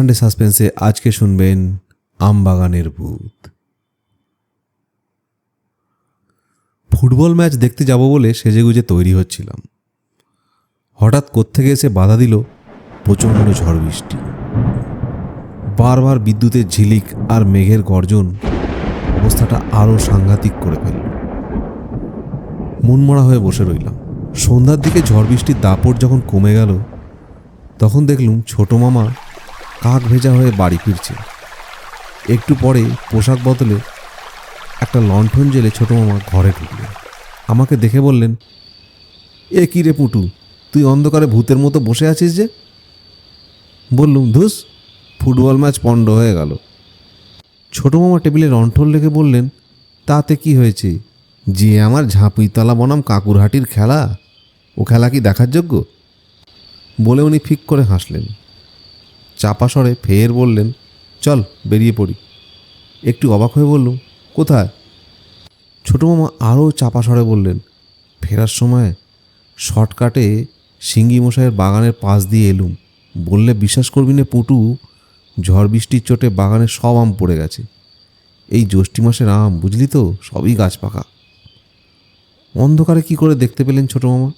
Sunday সাসপেন্সে আজকে শুনবেন আমবাগানের ভূত। ফুটবল ম্যাচ দেখতে যাব বলে সেজেগুজে তৈরি হচ্ছিলাম। হঠাৎ কোত্থেকে এসে বাধা দিল প্রচণ্ড ঝড় বৃষ্টি। বারবার বিদ্যুতের ঝিলিক আর মেঘের গর্জন অবস্থাটা আরও সাংঘাতিক করে ফেলল। মনমরা হয়ে বসে রইলাম। সন্ধ্যার দিকে ঝড় বৃষ্টির দাপট যখন কমে গেল, তখন দেখলুম ছোট মামা কাক ভেজা হয়ে বাড়ি ফিরছে। একটু পরে পোশাক বদলে একটা লণ্ঠন জেলে ছোট মামা ঘরে ঢুকলেন। আমাকে দেখে বললেন, এ কী রে পুটু, তুই অন্ধকারে ভূতের মতো বসে আছিস যে? বললুম, ধুস, ফুটবল ম্যাচ পণ্ড হয়ে গেল। ছোট মামা টেবিলে লণ্ঠন লেগে বললেন, তাতে কি হয়েছে? যে আমার ঝাঁপুইতলা বনাম কাকুরহাটির খেলা? ও খেলা কি দেখার যোগ্য? বলে উনি ফিক করে হাসলেন। চাপা স্বরে ফের বললেন, চল, বেরিয়ে পড়ি। একটু অবাক হয়ে বললুম, কোথায়? ছোটো মামা আরও চাপা স্বরে বললেন, ফেরার সময় শর্টকাটে সিঙ্গি মশাইয়ের বাগানের পাশ দিয়ে এলুম। বললে বিশ্বাস করবি না পুটু, ঝড় বৃষ্টির চোটে বাগানে সব আম পড়ে গেছে। এই জ্যৈষ্ঠী মাসের আম, বুঝলি তো, সবই গাছ পাকা। অন্ধকারে কি করে দেখতে পেলেন ছোটো মামা?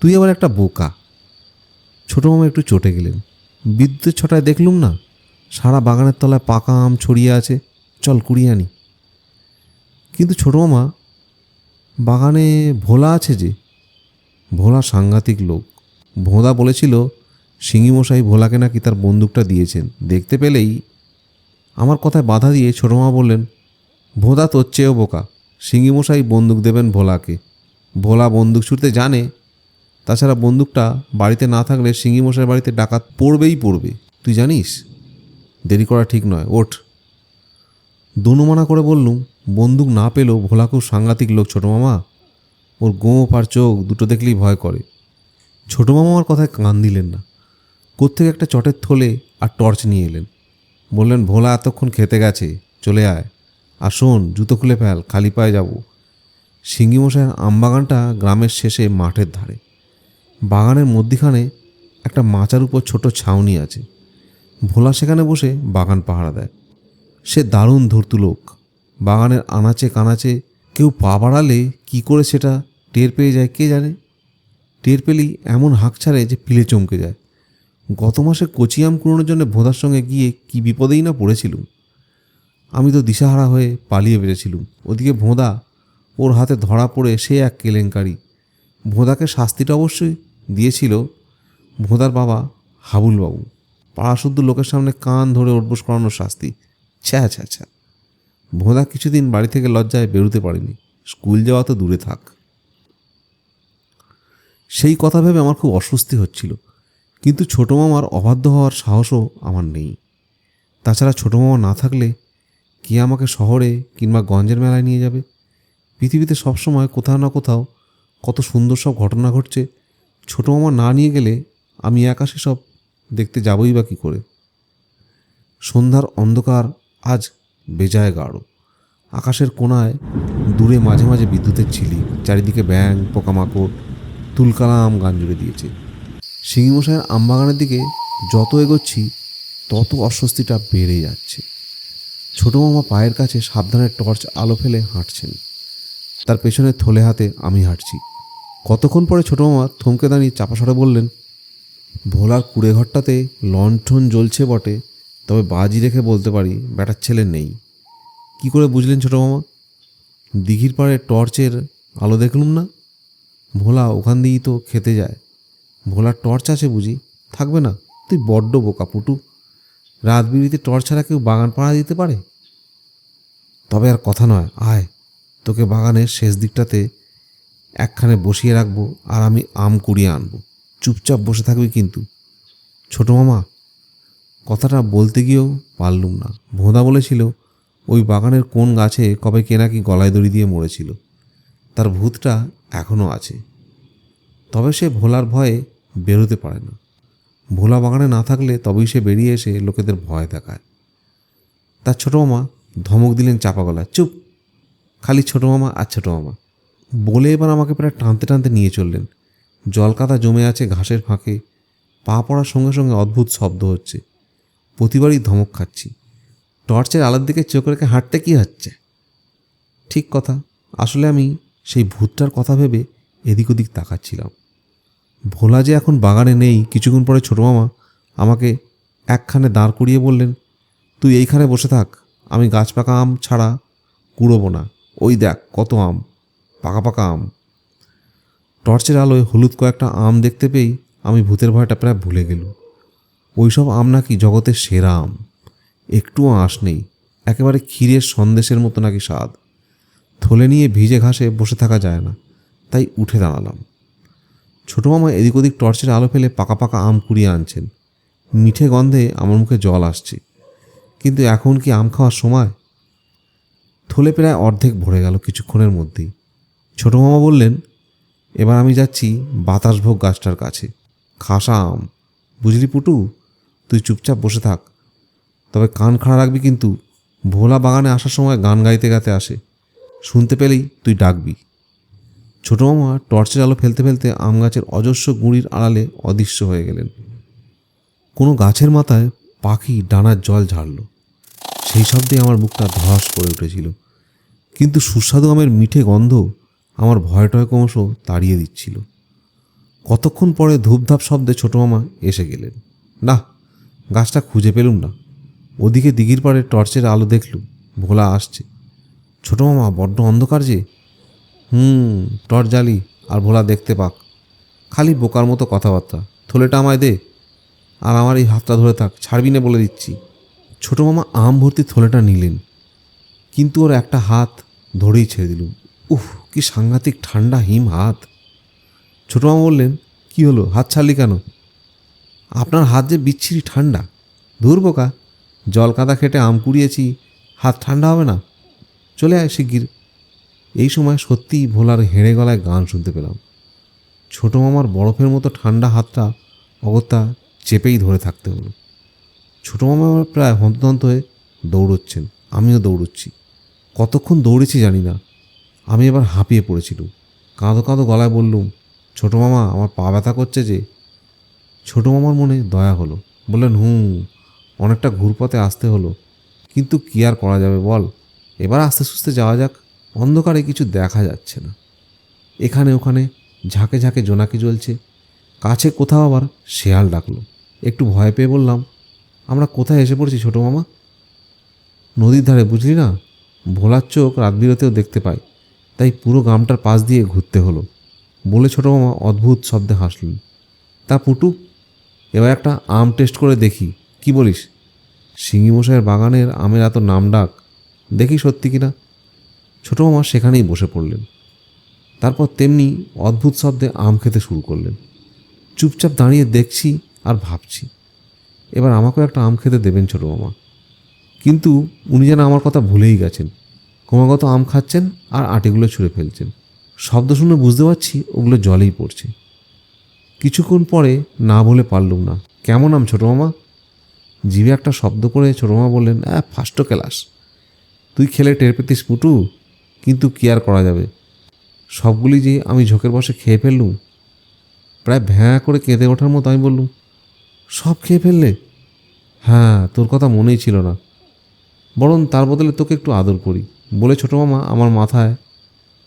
তুই আবার একটা বোকা। ছোটো মামা একটু চটে গেলেন। বিদ্যুতের ছটায় দেখলুম না? সারা বাগানের তলায় পাকা আম ছড়িয়ে আছে। চল কুড়িয়ে আনি। কিন্তু ছোটো মামা, বাগানে ভোলা আছে যে? ভোলা সাংঘাতিক লোক। ভোঁদা বলেছিল সিঙ্গিমশাই ভোলাকে নাকি তার বন্দুকটা দিয়েছেন। দেখতে পেলেই আমার কথায় বাধা দিয়ে ছোটো মা বললেন, ভোঁদা তোর চেয়েও বোকা। সিঙ্গিমশাই বন্দুক দেবেন ভোলাকে। ভোলা বন্দুক ছুটতে জানে তাছাড়া বন্দুকটা বাড়িতে না থাকলে সিঙ্গিমশাইয়ের বাড়িতে ডাকাত পড়বেই পড়বে। তুই জানিস? দেরি করা ঠিক নয়, ওঠ। দনুমানা করে বললুম, বন্দুক না পেলেও ভোলা খুব সাংঘাতিক লোক ছোটো মামা। ওর গোঁপ আর চোখ দুটো দেখলেই ভয় করে। ছোটো মামা কথায় কান দিলেন না। কোত্থেকে একটা চটের থলে আর টর্চ নিয়ে এলেন। বললেন, ভোলা এতক্ষণ খেতে গেছে, চলে আয়। আর শোন, জুতো খুলে ফেল, খালি পায়ে যাব। সিঙ্গিমশাইয়ের আমবাগানটা গ্রামের শেষে মাঠের ধারে। বাগানের মধ্যিখানে একটা মাচার উপর ছোট ছাউনি আছে। ভোলা সেখানে বসে বাগান পাহারা দেয়। সে দারুণ ধূর্ত লোক। বাগানের আনাচে কানাচে কেউ পা বাড়ালে কী করে সেটা টের পেয়ে যায় কে জানে? টের পেলেই এমন হাঁক ছাড়ে যে পিলে চমকে যায়। গত মাসে কচিয়াম কুড়োনোর জন্য ভোঁদার সঙ্গে গিয়ে কি বিপদেই না পড়েছিলুম? আমি তো দিশাহারা হয়ে পালিয়ে বেড়েছিলুম। ওদিকে ভোঁদা ওর হাতে ধরা পড়ে সে এক কেলেঙ্কারি। ভোঁদাকে শাস্তিটা অবশ্যই দিয়েছিল ভোঁদার বাবা হাবুলবাবু। পাড়াশুদ্ধ লোকের সামনে কান ধরে ওঠবোস করানোর শাস্তি। ছ্যা ছ্যা ছ্যা। ভোঁদা কিছুদিন বাড়ি থেকে লজ্জায় বেরোতে পারেনি। স্কুল যাওয়া তো দূরে থাক। সেই কথা ভেবে আমার খুব অস্বস্তি হচ্ছিল। কিন্তু ছোটো মামার অবাধ্য হওয়ার সাহসও আমার নেই। তাছাড়া ছোটো মামা না থাকলে কে আমাকে শহরে কিংবা গঞ্জের মেলায় নিয়ে যাবে? পৃথিবীতে সবসময় কোথাও না কোথাও কত সুন্দর সব ঘটনা ঘটছে ছোটো মামা না নিয়ে গেলে আমি একা সব দেখতে যাবই বা কী করে? সন্ধ্যার অন্ধকার আজ বেজায় গাঢ়। আকাশের কোনায় দূরে মাঝে মাঝে বিদ্যুতের ছিলি চারিদিকে ব্যাং পোকামাকড়, তুলকালাম গান জুড়ে দিয়েছে। সিংহমশাইয়ের আমবাগানের দিকে যত এগোচ্ছি, তত অস্বস্তিটা বেড়ে যাচ্ছে। ছোটো মামা পায়ের কাছে সাবধানে টর্চ আলো ফেলে হাঁটছেন। তার পেছনে থলে হাতে আমি হাঁটছি। কতক্ষণ পরে ছোটো মামা থমকে দাঁড়িয়ে চাপাসড়ে বললেন, ভোলার কুড়ে ঘরটাতে লণ্ঠন জ্বলছে বটে, তবে বাজি রেখে বলতে পারি ব্যাটার ছেলে নেই। কি করে বুঝলেন ছোটো মামা? দিঘির পাড়ে টর্চের আলো দেখলুম না? ভোলা ওখান দিয়েই তো খেতে যায়। ভোলার টর্চ আছে বুঝি? থাকবে না? তুই বড্ড বোকা পুটু। রাত বিড়িতে টর্চ ছাড়া কেউ বাগান পাড়া দিতে পারে? তবে আর কথা নয়, আয়। তোকে বাগানের শেষ দিকটাতে একখানে বসিয়ে রাখব আর আমি আম কুড়িয়ে আনব। চুপচাপ বসে থাকবি কিন্তু। ছোট মামা, কথাটা বলতে গিয়েও পারলুম না। ভোঁদা বলেছিল, ওই বাগানের কোন গাছে কবে কে নাকি গলায় দড়ি দিয়ে মরেছিল? তার ভূতটা এখনও আছে। তবে সে ভোলার ভয়ে বেরোতে পারে না। ভোলা বাগানে না থাকলে তবেই সে বেরিয়ে এসে লোকেদের ভয় দেখায়। তার ছোটো মামা ধমক দিলেন চাপা গলা চুপ! খালি ছোটো মামা আর ছোটো মামা। বলে এবার আমাকে প্রায় টানতে টানতে নিয়ে চললেন। জলকাদা জমে আছে ঘাসের ফাঁকে, পা পড়ার সঙ্গে সঙ্গে অদ্ভুত শব্দ হচ্ছে। প্রতিবারই ধমক খাচ্ছি। টর্চের আলোর দিকে চোখ রেখে হাঁটতে কি হচ্ছে? ঠিক কথা, আসলে আমি সেই ভূতটার কথা ভেবে এদিক ওদিক তাকাচ্ছিলাম। ভোলা যে এখন বাগানে নেই, কিছুক্ষণ পরে ছোটো মামা আমাকে একখানে দাঁড় করিয়ে বললেন, তুই এইখানে বসে থাক, আমি গাছ পাকা আম ছাড়া কুড়োবো না। ওই দেখ কত আম। পাকা আম। টর্চের আলোয় হলুদ কয়েকটা আম দেখতে পেয়েই আমি ভূতের ভয়টা প্রায় ভুলে গেলুম। ওইসব আম নাকি জগতের সেরা আম। একটুও আঁশ নেই, একেবারে ক্ষীরের সন্দেশের মতো নাকি স্বাদ। থলে নিয়ে ভিজে ঘাসে বসে থাকা যায় না, তাই উঠে দাঁড়ালাম। ছোটো মামা এদিক ওদিক টর্চের আলো ফেলে পাকা পাকা আম কুড়িয়ে আনছেন। মিঠে গন্ধে আমার মুখে জল আসছে। কিন্তু এখন কি আম খাওয়ার সময়? থলে প্রায় অর্ধেক ভরে গেল কিছুক্ষণের মধ্যেই। ছোটো মামা বললেন, এবার আমি যাচ্ছি বাতাসভোগ গাছটার কাছে। খাসা আম। বুঝলি পুটু? তুই চুপচাপ বসে থাক। তবে কান খাড়া রাখবি কিন্তু ভোলা বাগানে আসার সময় গান গাইতে গাইতে আসে। শুনতে পেলেই তুই ডাকবি। ছোটো মামা টর্চের আলো ফেলতে ফেলতে আম গাছের অজস্র গুঁড়ির আড়ালে অদৃশ্য হয়ে গেলেন। কোনো গাছের মাথায় পাখি ডানার জল ঝাড়ল। সেই শব্দে আমার বুকটা ধস করে উঠেছিল। কিন্তু সুস্বাদু আমের মিঠে গন্ধ আমার ভয়টয় ক্রমশ তাড়িয়ে দিচ্ছিল। কতক্ষণ পরে ধূপধাপ শব্দে ছোটো মামা এসে গেলেন। না গাছটা খুঁজে পেলুম না। ওদিকে দিঘির পাড়ে টর্চের আলো দেখলুম, ভোলা আসছে। ছোটো মামা, বড্ড অন্ধকার যে। হুম, টর্চ জ্বালি আর ভোলা দেখতে পাক। খালি বোকার মতো কথাবার্তা। থলেটা আমায় দে। আর আমার এই হাতটা ধরে থাক, ছাড়বি না বলে দিচ্ছি। ছোটো মামা আম ভর্তি থলেটা নিলেন। কিন্তু ওর একটা হাত ধরেই ছেড়ে দিলুম। উফ, কি সাংঘাতিক ঠান্ডা হিম হাত। ছোটো মামা বললেন, কি হলো? হাত ছাড়লি কেন? আপনার হাত যে বিচ্ছিরি ঠান্ডা। দূর বোকা, জল কাদা খেটে আম কুড়িয়েছি, হাত ঠান্ডা হবে না। চলে আয় শিগগির। এই সময় সত্যিই ভোলার হেঁড়ে গলায় গান শুনতে পেলাম। ছোটো মামার বরফের মতো ঠান্ডা হাতটা অগত্যা চেপেই ধরে থাকতে হলো। ছোটো মামা প্রায় হন্তদন্ত হয়ে দৌড়চ্ছেন। আমিও দৌড়চ্ছি। কতক্ষণ দৌড়েছি জানি না। আমি এবার হাঁপিয়ে পড়েছিলুম। কাঁদো কাঁদো গলায় বললুম, ছোটো মামা, আমার পা ব্যথা করছে যে? ছোটো মামার মনে দয়া হলো। বললেন, হুম, অনেকটা ঘুরপথে আসতে হলো। কিন্তু কি আর করা যাবে বল? এবার আস্তে সুস্তে যাওয়া যাক। অন্ধকারে কিছু দেখা যাচ্ছে না। এখানে ওখানে ঝাঁকে ঝাঁকে জোনাকি জ্বলছে। কাছে কোথাও আবার শেয়াল ডাকলো। একটু ভয় পেয়ে বললাম, আমরা কোথায় এসে পড়েছি ছোটো মামা? নদীর ধারে, বুঝলি না? ভোলার চোখ রাত বিরতেও দেখতে পায় তাই পুরো গ্রামটার পাশ দিয়ে ঘুরতে হলো। বলে ছোটো মামা অদ্ভুত শব্দে হাসলেন। তা পুটু, এবার একটা আম টেস্ট করে দেখি, কি বলিস? মশাইয়ের বাগানের আমের এত নাম ডাক, দেখি সত্যি কিনা? ছোটো মামা সেখানেই বসে পড়লেন। তারপর তেমনি অদ্ভুত শব্দে আম খেতে শুরু করলেন। চুপচাপ দাঁড়িয়ে দেখছি আর ভাবছি। এবার আমাকেও একটা আম খেতে দেবেন ছোটো মামা। কিন্তু উনি যেন আমার কথা ভুলেই গেছেন। ক্রমাগত আম খাচ্ছেন আর আটিগুলো ছুঁড়ে ফেলছেন। শব্দ শুনে বুঝতে পারছি ওগুলো জলেই পড়ছে। কিছুক্ষণ পরে না বলে পারলুম না। কেমন আম, ছোটো মামা? জিভে একটা শব্দ করে ছোটো মামা বললেন হ্যাঁ ফার্স্ট ক্লাস। তুই খেলে টের পেতিস পুটু, কিন্তু কি আর করা যাবে? সবগুলি যে আমি ঝোঁকের বসে খেয়ে ফেললুম? প্রায় ভ্যাঁ করে কেঁদে ওঠার মতো আমি বললুম, সব খেয়ে ফেললে? হ্যাঁ তোর কথা মনেই ছিল না। বরং তার বদলে তোকে একটু আদর করি। বলে ছোটো মামা, আমার মাথায়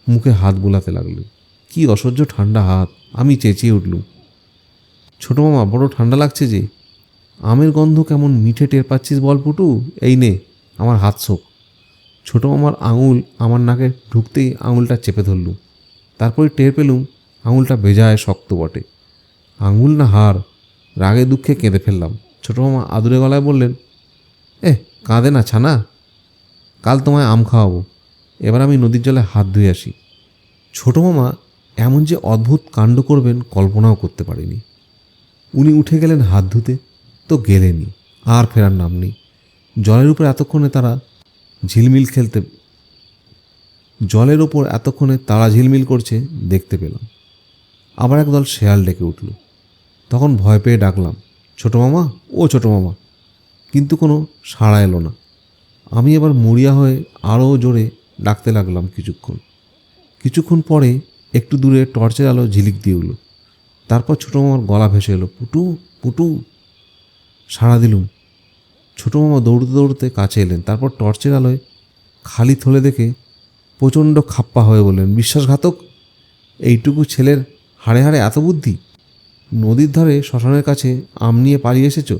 মুখে হাত বোলাতে লাগল। কি অসহ্য ঠান্ডা হাত, আমি চেঁচিয়ে উঠলুম। ছোটো মামা, বড় ঠান্ডা লাগছে যে, আমের গন্ধ কেমন মিঠে টের পাচ্ছিস বল পুটু? এই নে, আমার হাত শোক। ছোটো মামার আঙুল আমার নাকে ঢুকতেই আঙুলটা চেপে ধরলুম। তারপরে টের পেলুম আঙুলটা বেজায় শক্ত বটে। আঙুল না হার রাগে দুঃখে কেঁদে ফেললাম। ছোটো মামা আদুরে গলায় বললেন এ কাঁদে না ছানা। কাল তোমায় আম খাওয়াবো। এবার আমি নদীর জলে হাত ধুয়ে আসি। ছোটো মামা এমন যে অদ্ভুত কাণ্ড করবেন কল্পনাও করতে পারিনি। উনি উঠে গেলেন হাত ধুতে, তো গেলেনি আর ফেরার নাম নেই। জলের উপর এতক্ষণে তারা ঝিলমিল খেলতে, জলের ওপর এতক্ষণে তারা ঝিলমিল করছে দেখতে পেলাম। আবার একদল শেয়াল ডেকে উঠল। তখন ভয় পেয়ে ডাকলাম, ছোটো মামা, ও ছোটো মামা। কিন্তু কোনো সাড়া এলো না। আমি এবার মরিয়া হয়ে আরও জোরে ডাকতে লাগলাম কিছুক্ষণ। কিছুক্ষণ পরে একটু দূরে টর্চের আলো ঝিলিক দিয়ে উঠল। তারপর ছোটো মামার গলা ভেসে এলো, পুটু পুটু। সাড়া দিলুম। ছোটো মামা দৌড়তে দৌড়তে কাছে এলেন, তারপর টর্চের আলোয় খালি থলে দেখে প্রচণ্ড খাপ্পা হয়ে বললেন, বিশ্বাসঘাতক? এইটুকু ছেলের হাড়ে হাড়ে এত বুদ্ধি? নদীর ধারে শ্মশানের কাছে আম নিয়ে পালিয়ে এসেছ?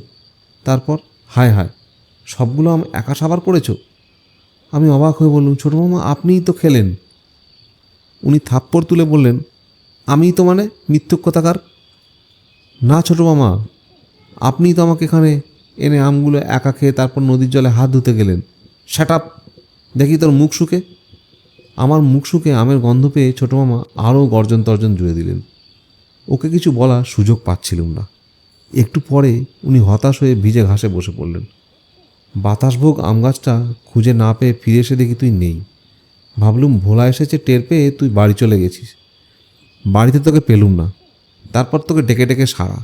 তারপর হায় হায়। সবগুলো আম একা সাবার করেছ? আমি অবাক হয়ে বললাম, ছোটো মামা, আপনিই তো খেলেন। উনি থাপ্পড় তুলে বললেন, আমিই তো মানে মিথ্যুক কথাকার? না ছোটো মামা, আপনিই তো আমাকে এখানে এনে আমগুলো একা খেয়ে তারপর নদীর জলে হাত ধুতে গেলেন। শ্যাট আপ দেখি তোর মুখ শুকে? আমার মুখ শুকে আমের গন্ধ পেয়ে ছোটো মামা আরও গর্জন তর্জন জুড়ে দিলেন। ওকে কিছু বলার সুযোগ পাচ্ছিলুম না। একটু পরে উনি হতাশ হয়ে ভিজে ঘাসে বসে পড়লেন। বাতাসভোগ আম গাছটা খুঁজে না পেয়ে ফিরে এসে দেখি তুই নেই। ভাবলুম, ভোলা এসেছে, টের পেয়ে তুই বাড়ি চলে গেছিস। বাড়িতে তোকে পেলুম না, তারপর তোকে ডেকে ডেকে সারা।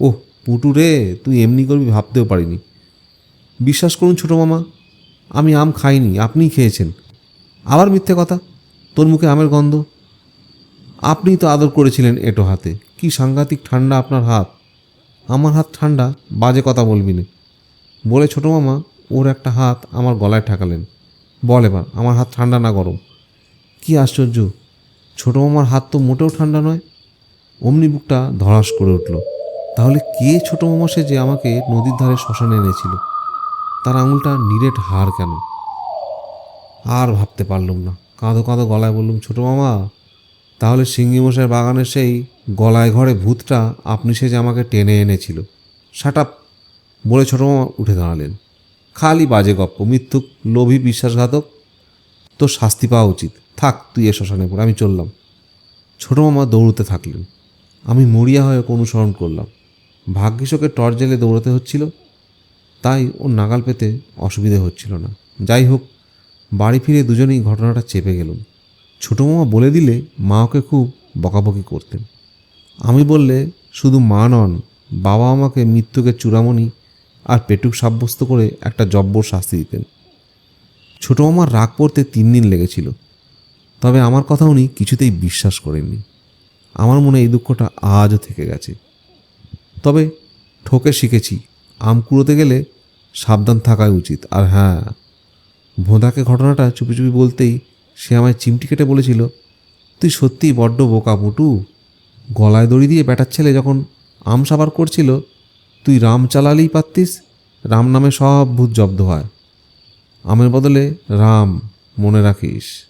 ওহ, পুটু রে, তুই এমনি করবি ভাবতেও পারিনি। বিশ্বাস করুন ছোটো মামা, আমি আম খাইনি, আপনিই খেয়েছেন। আবার মিথ্যে কথা, তোর মুখে আমের গন্ধ। আপনিই তো আদর করেছিলেন এটো হাতে, কি সাংঘাতিক ঠান্ডা আপনার হাত। আমার হাত ঠান্ডা, বাজে কথা বলবি না। বলে ছোটো মামা, ওর একটা হাত আমার গলায় ঠেকালেন। বল এবার, আমার হাত ঠান্ডা না গরম? কি আশ্চর্য! ছোটো মামার হাত তো মোটেও ঠান্ডা নয়। অমনি বুকটা ধরাস করে উঠল। তাহলে কে ছোটো মামা সে যে আমাকে নদীর ধারে শ্মশানে এনেছিল? তার আঙুলটা নিরেট হার কেন? আর ভাবতে পারলুম না। কাঁদো কাঁদো গলায় বললুম, ছোটো মামা, তাহলে সিঙ্গিমশাই বাগানের সেই গলায় ঘরে ভূতটা আপনি সে যে আমাকে টেনে এনেছিল। সাটাপ বলে ছোটো মামা উঠে দাঁড়ালেন। খালি বাজে গপ্প মৃত্যুক লোভী বিশ্বাসঘাতক। তোর শাস্তি পাওয়া উচিত। থাক, তুই এ শ্মশানে পড়ে, আমি চললাম। ছোটো মামা দৌড়তে থাকলেন। আমি মরিয়া হয়ে অনুসরণ করলাম। ভাগ্যিস ওকে টর্চ জেলে দৌড়াতে হচ্ছিল। তাই ওর নাগাল পেতে অসুবিধে হচ্ছিল না। যাই হোক, বাড়ি ফিরে দুজনেই ঘটনাটা চেপে গেলুম। ছোটো মামা বলে দিলে মা ওকে খুব বকাবকি করতেন। আমি বললে, শুধু মা নন, বাবা আমাকে মৃত্যুকে চূড়ামণি আর পেটুক সাব্যস্ত করে একটা জব্বর শাস্তি দিতেন। ছোটো মামার রাগ পড়তে তিন দিন লেগেছিল। তবে আমার কথা উনি কিছুতেই বিশ্বাস করেননি। আমার মনে এই দুঃখটা আজও থেকে গেছে। তবে ঠকে শিখেছি, আম কুড়োতে গেলে সাবধান থাকাই উচিত। আর হ্যাঁ ভোঁদাকে ঘটনাটা চুপি চুপি বলতেই সে আমায় চিমটি কেটে বলেছিল, তুই সত্যিই বড্ড বোকা পুটু গলায় দড়ি দিয়ে ব্যাটার ছেলে যখন আম সাবার করছিল তুই রাম চালালেই পারতিস, রাম নামে সব ভূত জব্দ হয়। আমের বদলে রাম মনে রাখিস।